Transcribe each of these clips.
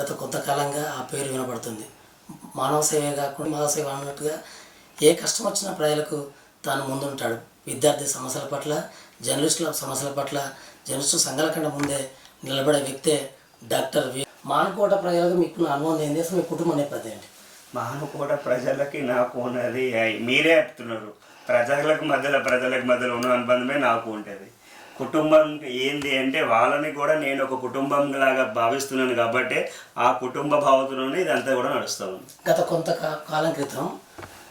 గత కొంతకాలంగా ఆ పేరు వినపడుతుంది మానవ సేవే కాకుండా మానవ సేవ అన్నట్టుగా ఏ కష్టం వచ్చినా ప్రజలకు తాను ముందుంటాడు. విద్యార్థి సమస్యల పట్ల జర్నలిస్టుల సమస్యల పట్ల జర్నలిస్టు సంఘాల కంటే ముందే నిలబడే వ్యక్తే డాక్టర్ వి. మానకోట ప్రజలకు మీకు అనుభవం ఏంది అసలు మీ కుటుంబ నేపథ్యం ఏంటి? మానకోట కూడా ప్రజలకి నాకు ఉన్నది మీరే చెప్తున్నారు. ప్రజలకు మధ్యలో ప్రజలకు మధ్యలో ఉన్న అనుబంధమే నాకు ఉంటుంది కుటుంబం ఏంది అంటే వాళ్ళని కూడా నేను ఒక కుటుంబం లాగా భావిస్తున్నాను కాబట్టి ఆ కుటుంబ భావతలోనే ఇదంతా కూడా నడుస్తూ ఉంది. గత కొంత కాలం క్రితం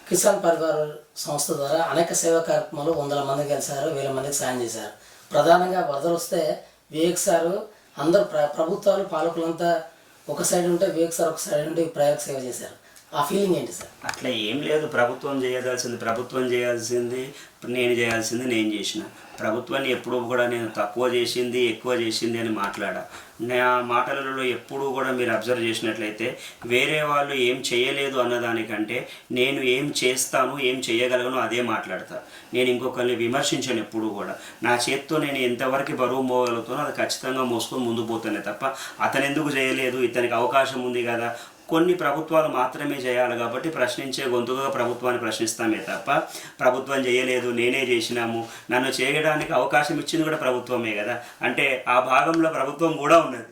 కిసాన్ పరివార్ సంస్థ ద్వారా అనేక సేవా కార్యక్రమాలు వందల మంది కలిశారు వేల మందికి సాయం చేశారు. ప్రధానంగా వరదలు వస్తే వివేక్ సారు అందరూ ప్ర ప్రభుత్వాలు పాలకులంతా ఒక సైడ్ ఉంటే వివేక్ సార్ ఒక సైడ్ ఉంటే ప్రయోగ సేవ చేశారు. ఆ ఫీలింగ్ ఏంటి సార్? అట్లా ఏం లేదు. ప్రభుత్వం చేయదలసింది ప్రభుత్వం చేయాల్సింది నేను చేయాల్సింది నేను చేసిన. ప్రభుత్వాన్ని ఎప్పుడూ కూడా నేను తక్కువ చేసింది ఎక్కువ చేసింది అని మాట్లాడా. నా మాటలలో ఎప్పుడూ కూడా మీరు అబ్జర్వ్ చేసినట్లయితే వేరే వాళ్ళు ఏం చేయలేదు అన్నదానికంటే నేను ఏం చేస్తాను ఏం చేయగలను అదే మాట్లాడతా. నేను ఇంకొకరిని విమర్శించను ఎప్పుడు కూడా. నా చేత్తో నేను ఎంతవరకు బరువు మోగలుగుతానో అది ఖచ్చితంగా మోసుకొని ముందు పోతానే తప్ప అతను ఎందుకు చేయలేదు? ఇతనికి అవకాశం ఉంది కదా. కొన్ని ప్రభుత్వాలు మాత్రమే చేయాలి కాబట్టి ప్రశ్నించే గొంతుగా ప్రభుత్వాన్ని ప్రశ్నిస్తామే తప్ప ప్రభుత్వం చేయలేదు నేనే చేసినాము నన్ను చేయడానికి అవకాశం ఇచ్చింది కూడా ప్రభుత్వమే కదా. అంటే ఆ భాగంలో ప్రభుత్వం కూడా ఉన్నది.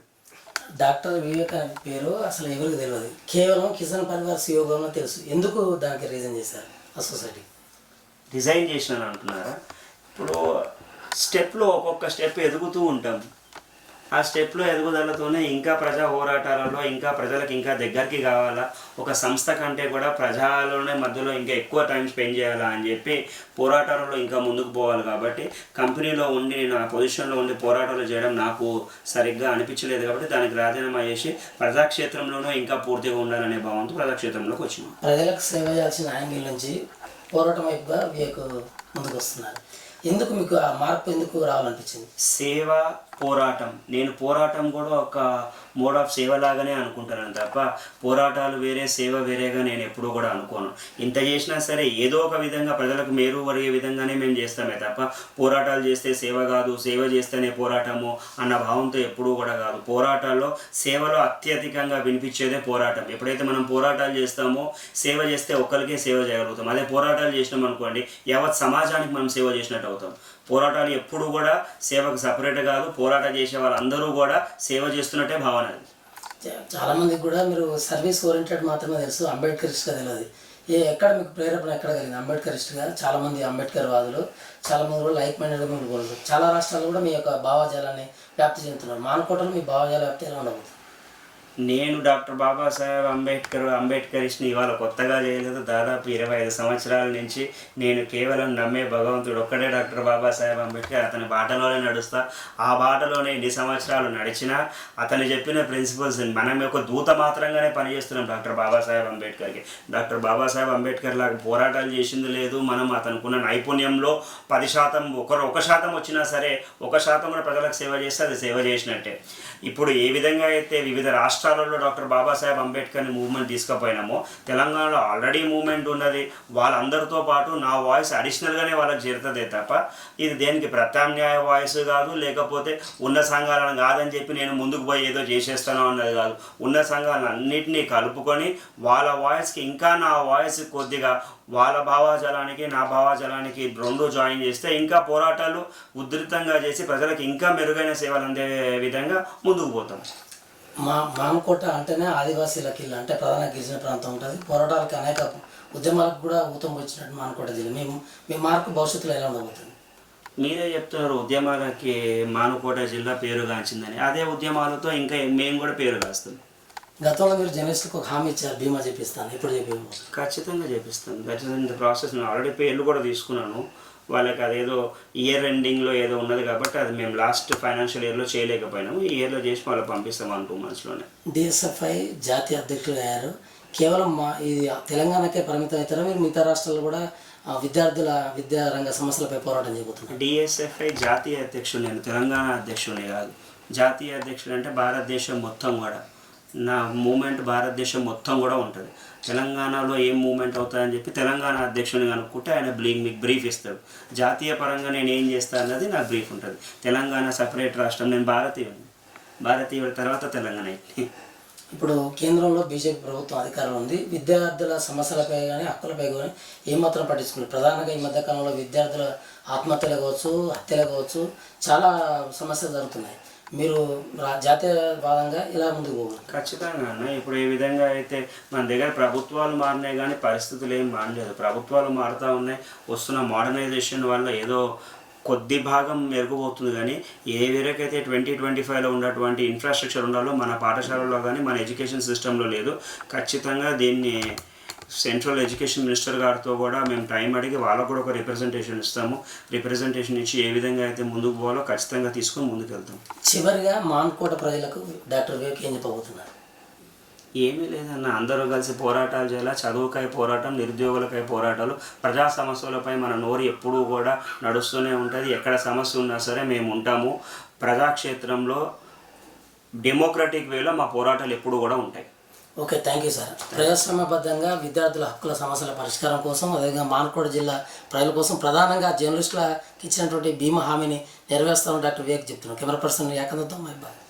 డాక్టర్ వివేక్ పేరు అసలు ఎవరికి తెలియదు. కేవలం కిసాన్ పరివార్ సియోగంలో తెలుసు. ఎందుకు దానికి రీజన్ చేశారు ఆ సొసైటీ? డిజైన్ చేసినాను అంటున్నారా? ఇప్పుడు స్టెప్లో ఒక్కొక్క స్టెప్ ఎదుగుతూ ఉంటాం. ఆ స్టెప్లో ఎదుగుదలతోనే ఇంకా ప్రజా పోరాటాలలో ఇంకా ప్రజలకు ఇంకా దగ్గరికి కావాలా? ఒక సంస్థ కంటే కూడా ప్రజలలోనే మధ్యలో ఇంకా ఎక్కువ టైం స్పెండ్ చేయాలా అని చెప్పి పోరాటాలలో ఇంకా ముందుకు పోవాలి కాబట్టి కంపెనీలో ఉండి నేను ఆ పొజిషన్లో ఉండి పోరాటాలు చేయడం నాకు సరిగ్గా అనిపించలేదు కాబట్టి దానికి రాజీనామా చేసి ప్రజాక్షేత్రంలోనూ ఇంకా పూర్తిగా ఉండాలనే భావంతో ప్రజాక్షేత్రంలోకి వచ్చినాం. ప్రజలకు సేవ చేయాల్సిన యాంగిల్ నుంచి పోరాటం వైపుగా వివేక్ ముందుకు వస్తున్నారు. ఎందుకు మీకు ఆ మార్పు ఎందుకు రావాలనిపించింది? సేవ పోరాటం. నేను పోరాటం కూడా ఒక మోడ్ ఆఫ్ సేవ లాగానే అనుకుంటాను తప్ప పోరాటాలు వేరే సేవ వేరేగా నేను ఎప్పుడూ కూడా అనుకోను. ఇంత చేసినా సరే ఏదో ఒక విధంగా ప్రజలకు మేరు పడే విధంగానే మేము చేస్తామే తప్ప పోరాటాలు చేస్తే సేవ కాదు సేవ చేస్తేనే పోరాటము అన్న భావంతో ఎప్పుడూ కూడా కాదు. పోరాటాల్లో సేవలో అత్యధికంగా వినిపించేదే పోరాటం. ఎప్పుడైతే మనం పోరాటాలు చేస్తామో సేవ చేస్తే ఒక్కరికే సేవ చేయగలుగుతాం. అదే పోరాటాలు చేసినాం అనుకోండి యావత్ సమాజానికి మనం సేవ చేసినట్టు అవుతాం. పోరాటాలు ఎప్పుడు కూడా సేవకు సపరేట్ కాదు. పోరాటం చేసే వాళ్ళందరూ కూడా సేవ చేస్తున్నట్టే భావన అది. చాలా కూడా మీరు సర్వీస్ ఓరియంటెడ్ మాత్రమే తెలుసు. అంబేద్కరిస్ట్గా తెలియదు ఏ ఎక్కడ మీకు ప్రేరేపణ ఎక్కడ కలిగింది? అంబేద్కరిస్ట్గా చాలా మంది అంబేద్కర్ వాదులు చాలా మంది కూడా లైక్ మైండెడ్ మీరు చాలా రాష్ట్రాలు కూడా మీ యొక్క భావజాలాన్ని వ్యాప్తి చెందుతున్నారు. మానకోటలో మీ భావజాల వ్యాప్తి ఎలా ఉండబోతుంది? నేను డాక్టర్ బాబాసాహెబ్ అంబేద్కర్ అంబేద్కరిస్ట్ని ఇవాళ కొత్తగా చేయలేదు. దాదాపు ఇరవై ఐదు సంవత్సరాల నుంచి నేను కేవలం నమ్మే భగవంతుడు ఒక్కడే డాక్టర్ బాబాసాహెబ్ అంబేద్కర్. అతని బాటలోనే నడుస్తా. ఆ బాటలోనే ఎన్ని సంవత్సరాలు నడిచినా అతను చెప్పిన ప్రిన్సిపల్స్ మనం ఒక దూత మాత్రంగానే పనిచేస్తున్నాం డాక్టర్ బాబాసాహెబ్ అంబేద్కర్కి. డాక్టర్ బాబాసాహెబ్ అంబేద్కర్ లాగా పోరాటాలు చేసింది లేదు. మనం అతనుకున్న నైపుణ్యంలో పది శాతం ఒకరు ఒక శాతం వచ్చినా సరే ఒక శాతం కూడా ప్రజలకు సేవ చేస్తే అది సేవ చేసినట్టే. ఇప్పుడు ఏ విధంగా అయితే వివిధ రాష్ట్రాలలో డాక్టర్ బాబాసాహెబ్ అంబేద్కర్ని మూవ్మెంట్ తీసుకుపోయినామో. తెలంగాణలో ఆల్రెడీ మూవ్మెంట్ ఉన్నది. వాళ్ళందరితో పాటు నా వాయిస్ అడిషనల్గానే వాళ్ళకి చేరుతుందే తప్ప ఇది దేనికి ప్రత్యామ్నాయ వాయిస్ కాదు లేకపోతే ఉన్న సంఘాలను కాదని చెప్పి నేను ముందుకు పోయి ఏదో చేసేస్తాను అన్నది కాదు. ఉన్న సంఘాలను అన్నింటినీ కలుపుకొని వాళ్ళ వాయిస్కి ఇంకా నా వాయిస్ కొద్దిగా వాళ్ళ భావాజలానికి నా భావాజలానికి రెండు జాయిన్ చేస్తే ఇంకా పోరాటాలు ఉధృతంగా చేసి ప్రజలకు ఇంకా మెరుగైన సేవలు అందే విధంగా ముందుకు పోతాం. మా మానకోట అంటేనే ఆదివాసీల కిల్ల అంటే ప్రధాన గిరిజన ప్రాంతం ఉంటుంది. పోరాటాలకు అనేక ఉద్యమాలకు కూడా ఊతం వచ్చినట్టు మానకోట జిల్లా. మేము మీ మార్పు భవిష్యత్తులో ఎలా ఉండబోతుంది? మీరే చెప్తున్నారు ఉద్యమాలకి మానుకోట జిల్లా పేరుగాంచిందని అదే ఉద్యమాలతో ఇంకా మేము కూడా పేరు కాస్తాం గతంలో మీరు జర్నలిస్టులకు ఒక హామీ ఇచ్చారు బీమా చేపిస్తాను. ఇప్పుడు చెప్పి ఖచ్చితంగా చేపిస్తాను. ఖచ్చితంగా ప్రాసెస్ నేను ఆల్రెడీ పేర్లు కూడా తీసుకున్నాను. వాళ్ళకి అదేదో ఇయర్ ఎండింగ్లో ఏదో ఉన్నది కాబట్టి అది మేము లాస్ట్ ఫైనాన్షియల్ ఇయర్లో చేయలేకపోయినాము. ఈ ఇయర్లో చేసి వాళ్ళకి పంపిస్తాం వన్ టూ మంత్స్లోనే. డిఎస్ఎఫ్ఐ జాతీయ అధ్యక్షులు అయ్యారు. కేవలం మా ఇది తెలంగాణకే పరిమితం అవుతారా? మీరు మిగతా రాష్ట్రాల్లో కూడా విద్యార్థుల విద్యారంగ సమస్యలపై పోరాటం చేయబోతున్నారు. డిఎస్ఎఫ్ఐ జాతీయ అధ్యక్షుడు నేను తెలంగాణ అధ్యక్షుడిని కాదు. జాతీయ అధ్యక్షుడు అంటే భారతదేశం మొత్తం కూడా. నా మూమెంట్ భారతదేశం మొత్తం కూడా ఉంటుంది. తెలంగాణలో ఏం మూమెంట్ అవుతుందని చెప్పి తెలంగాణ అధ్యక్షుని కనుక్కుంటే ఆయన బ్రీ మీకు బ్రీఫ్ ఇస్తాడు. జాతీయ పరంగా నేను ఏం చేస్తాను అన్నది నాకు బ్రీఫ్ ఉంటుంది. తెలంగాణ సపరేట్ రాష్ట్రం నేను భారతీయుడిని. భారతీయుడి తర్వాత తెలంగాణ ఇప్పుడు కేంద్రంలో బీజేపీ ప్రభుత్వం అధికారంలో ఉంది. విద్యార్థుల సమస్యలపై కానీ హక్కులపై కానీ ఏమాత్రం పట్టించుకున్నారు ప్రధానంగా ఈ మధ్యకాలంలో విద్యార్థుల ఆత్మహత్యలు కావచ్చు హత్యలు కావచ్చు చాలా సమస్యలు జరుగుతున్నాయి. మీరు జాతీయ జాతీయవాదంగా ఇలా ముందుకు పోవాలి. ఖచ్చితంగా అన్న. ఇప్పుడు ఏ విధంగా అయితే మన దగ్గర ప్రభుత్వాలు మారినాయి కానీ పరిస్థితులు ఏం మారలేదు. ప్రభుత్వాలు మారుతూ ఉన్నాయి. వస్తున్న మోడర్నైజేషన్ వల్ల ఏదో కొద్ది భాగం మెరుగుపోతుంది కానీ ఏ వేరేకైతే ట్వంటీ ట్వంటీ ఫైవ్లో ఉన్నటువంటి ఇన్ఫ్రాస్ట్రక్చర్ ఉండాలో మన పాఠశాలలో కానీ మన ఎడ్యుకేషన్ సిస్టంలో లేదు. ఖచ్చితంగా దీన్ని సెంట్రల్ ఎడ్యుకేషన్ మినిస్టర్ గారితో కూడా మేము టైం అడిగి వాళ్ళకు కూడా ఒక రిప్రజెంటేషన్ ఇస్తాము. రిప్రజెంటేషన్ ఇచ్చి ఏ విధంగా అయితే ముందుకు పోవాలో ఖచ్చితంగా తీసుకొని ముందుకు వెళ్తాం చివరిగా మాన్కోట ప్రజలకు డాక్టర్ వివేక్ ఏం చెప్పబోతున్నారు? ఏమీ లేదన్న అందరూ కలిసి పోరాటాలు చేయాలి? చదువుకై పోరాటం నిరుద్యోగులకై పోరాటాలు. ప్రజా సమస్యలపై మన నోరు ఎప్పుడూ కూడా నడుస్తూనే ఉంటుంది. ఎక్కడ సమస్య ఉన్నా సరే మేము ఉంటాము. ప్రజాక్షేత్రంలో డెమోక్రటిక్ వేలో మా పోరాటాలు ఎప్పుడూ కూడా ఉంటాయి. ఓకే థ్యాంక్ యూ సార్ ప్రజాశ్రమబద్ధంగా విద్యార్థుల హక్కుల సమస్యల పరిష్కారం కోసం అదేవిధంగా మానకోడ జిల్లా ప్రజల కోసం ప్రధానంగా జర్నలిస్టులకు ఇచ్చినటువంటి భీమా హామీని నెరవేరుస్తామని డాక్టర్ వివేక్ చెప్తున్నాం కెమెరా పర్సన్ యాకంతో మై బాయ్